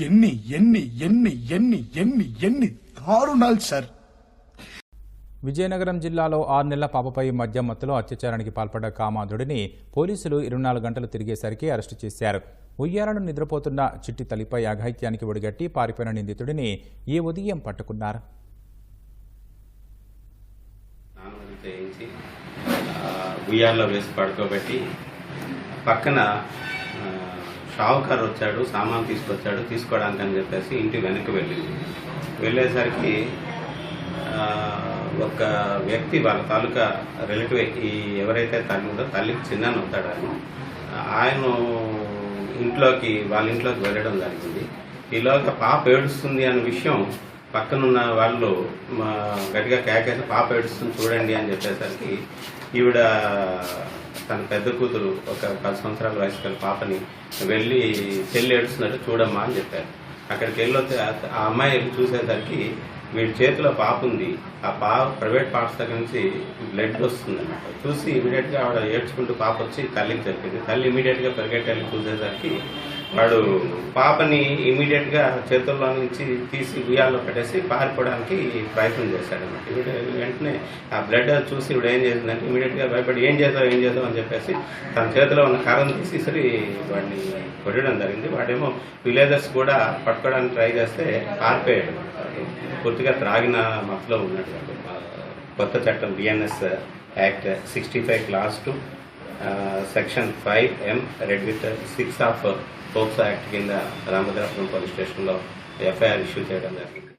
ఎన్ని ఎన్ని ఎన్ని ఎన్ని ఎన్ని ఎన్ని దారుణాలు సార్. విజయనగరం జిల్లాలో ఆరు నెలల పాపపై మద్యం మత్తులో అత్యాచారానికి పాల్పడ్డ కామాంధుడిని పోలీసులు ఇరవై నాలుగు గంటలు తిరిగేసరికి అరెస్టు చేశారు. ఉయ్యాలను నిద్రపోతున్న చిట్టి తల్లిపై అఘాయిత్యానికి ఒడిగట్టి పారిపోయిన నిందితుడిని ఈ ఉదయం పట్టుకున్నారు. ఉయ్యాల్లో వేసి పడుకోబెట్టి పక్కన షావుకారు వచ్చాడు సామాన్ తీసుకొచ్చాడు తీసుకోవడానికి అని చెప్పేసి ఇంటి వెనక్కి వెళ్ళింది. వెళ్ళేసరికి ఒక వ్యక్తి వాళ్ళ తాలూకా రిలేటివ్ ఈ ఎవరైతే తల్లి ఉందో తల్లికి చిన్న అవుతాడు ఆయన. ఇంట్లోకి వాళ్ళ ఇంట్లోకి వెళ్ళడం జరిగింది. ఈలోగా పాప ఏడుస్తుంది అనే విషయం పక్కనున్న వాళ్ళు మా గట్టిగా కేకేసి పాప ఏడుస్తుంది చూడండి అని చెప్పేసరికి ఈవిడ తన పెద్ద కూతురు ఒక పది సంవత్సరాల వయసు గల పాపని వెళ్ళి చెల్లి ఏడుస్తున్నట్టు చూడమ్మా అని చెప్పారు. అక్కడికి వెళ్ళొస్తే ఆ- అమ్మాయి వెళ్ళి చూసేసరికి వీడి చేతిలో పాప ఉంది. ఆ పాప ప్రైవేట్ పాఠశాల నుంచి బ్లడ్ వస్తుంది చూసి ఇమీడియట్గా ఆవిడ ఏడ్చుకుంటూ పాప వచ్చి తల్లికి చెప్పింది. తల్లి ఇమీడియట్గా గా వెళ్ళి చూసేసరికి వాడు పాపని ఇమీడియట్గా చేతుల్లో నుంచి తీసి ఉయ్యాల్లో పెట్టేసి పారిపోవడానికి ప్రయత్నం చేశాడు అనమాట వెంటనే ఆ బ్లడ్ చూసి ఇప్పుడు ఏం చేసిందంటే ఇమీడియట్గా భయపడి ఏం చేద్దాం ఏం చేద్దాం అని చెప్పేసి తన చేతిలో ఉన్న కాలం తీసి సరి వాడిని కొట్టడం జరిగింది. వాడేమో విలేజర్స్ కూడా పట్టుకోవడానికి ట్రై చేస్తే పారిపోయాడు. పూర్తిగా త్రాగిన మత్తులో ఉన్నాడు. కొత్త చట్టం BNS act sixty five clause two section five M read with six of POCSO act కింద రామద్రాపురం పోలీస్ స్టేషన్లో ఎఫ్ఐఆర్ ఇష్యూ చేయడం జరిగింది.